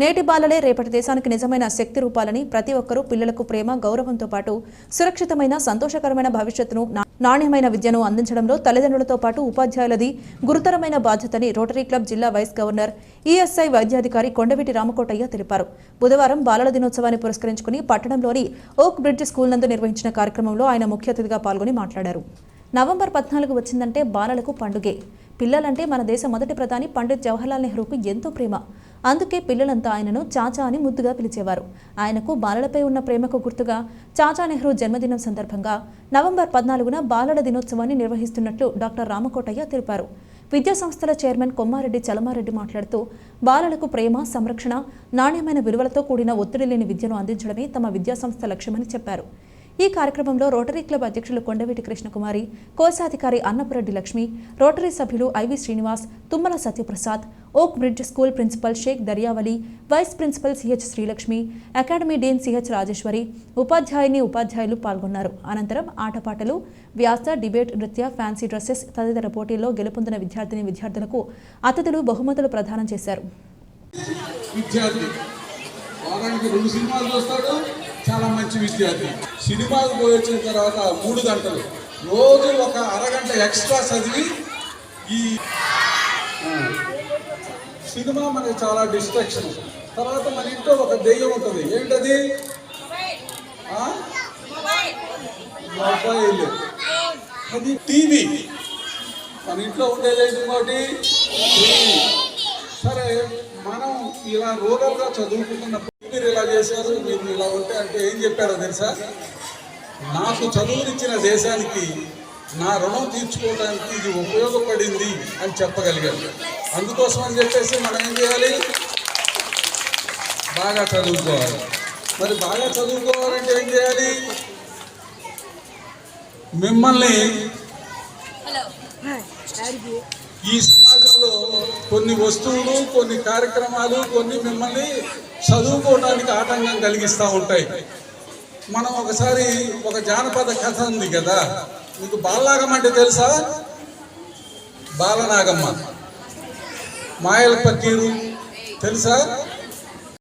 నేటి బాలలే రేపటి దేశానికి నిజమైన శక్తి రూపాలని ప్రతి ఒక్కరూ పిల్లలకు ప్రేమ గౌరవంతో పాటు సురక్షితమైన సంతోషకరమైన భవిష్యత్తును నాణ్యమైన విద్యను అందించడంలో తల్లిదండ్రులతో పాటు ఉపాధ్యాయులది గురుతరమైన బాధ్యతని రోటరీ క్లబ్ జిల్లా వైస్ గవర్నర్ ఈఎస్ఐ వైద్యాధికారి కొండవీటి రామకోటయ్య తెలిపారు. బుధవారం బాలల దినోత్సవాన్ని పురస్కరించుకుని పట్టణంలోని ఓక్ బ్రిడ్జ్ స్కూల్ నందు నిర్వహించిన కార్యక్రమంలో ఆయన ముఖ్య అతిథిగా పాల్గొని మాట్లాడారు. నవంబర్ పద్నాలుగు వచ్చిందంటే బాలలకు పండుగే. పిల్లలంటే మన దేశ మొదటి ప్రధాని పండిత్ జవహర్లాల్ నెహ్రూకు ఎంతో ప్రేమ. అందుకే పిల్లలంతా ఆయనను చాచా అని ముద్దుగా పిలిచేవారు. ఆయనకు బాలలపై ఉన్న ప్రేమకు గుర్తుగా చాచా నెహ్రూ జన్మదినం సందర్భంగా నవంబర్ పద్నాలుగున బాలల దినోత్సవాన్ని నిర్వహిస్తున్నట్లు డాక్టర్ రామకోటయ్య తెలిపారు. విద్యా సంస్థల చైర్మన్ కొమ్మారెడ్డి చలమారెడ్డి మాట్లాడుతూ బాలలకు ప్రేమ సంరక్షణ నాణ్యమైన విలువలతో కూడిన ఒత్తిడి లేని విద్యను అందించడమే తమ విద్యా సంస్థ లక్ష్యమని చెప్పారు. ఈ కార్యక్రమంలో రోటరీ క్లబ్ అధ్యక్షులు కొండవీటి కృష్ణకుమారి కోశాధికారి అన్నపురెడ్డి లక్ష్మి రోటరీ సభ్యులు IV Srinivas Tummala Satyaprasad Oak Bridge school principal Shaik Daryavali vice principal CH Srilakshmi academy dean CH Rajeswari ఉపాధ్యాయుని ఉపాధ్యాయులు పాల్గొన్నారు. అనంతరం ఆటపాటలు వ్యాస డిబేట్ నృత్య ఫ్యాన్సీ డ్రెస్సెస్ తదితర పోటీల్లో గెలుపొందిన విద్యార్థిని విద్యార్థులకు అతిథులు బహుమతులు ప్రదానం చేశారు. విద్యార్థి. వారానికి రెండు సినిమాలు చూస్తాడు చాలా మంచి విద్యార్థి సినిమాకు పోయి వచ్చిన తర్వాత మూడు గంటలు. రోజు ఒక అరగంట ఎక్స్ట్రా చదివి ఈ సినిమా మనకి చాలా డిస్ట్రాక్షన్ తర్వాత మన ఇంట్లో ఒక దెయ్యం ఉంటుంది. ఏంటది? మొబైల్. అది టీవీ. మన ఇంట్లో ఉండేది ఏంటి ఇంకోటి సరే మనం ఇలా రూరల్గా చదువుకుంటున్నప్పుడు మీరు ఇలా చేశారు మీరు ఇలా ఉంటే అంటే ఏం చెప్పారో తెలుసా? నాకు చదువునిచ్చిన దేశానికి నా రుణం తీర్చుకోవడానికి ఇది ఉపయోగపడింది అని చెప్పగలిగారు అందుకోసం అని చెప్పేసి మనం ఏం చేయాలి? బాగా చదువుకోవాలి. మరి బాగా చదువుకోవాలంటే ఏం చేయాలి? మిమ్మల్ని ఈ సమాజంలో కొన్ని వస్తువులు కొన్ని కార్యక్రమాలు కొన్ని మిమ్మల్ని చదువుకోవడానికి ఆటంకం కలిగిస్తూ ఉంటాయి. మనం ఒకసారి ఒక జానపద కథ ఉంది కదా మీకు బాలనాగమ్మ అంటే తెలుసా? బాలనాగమ్మ. మాయల పక్కీరు తెలుసా?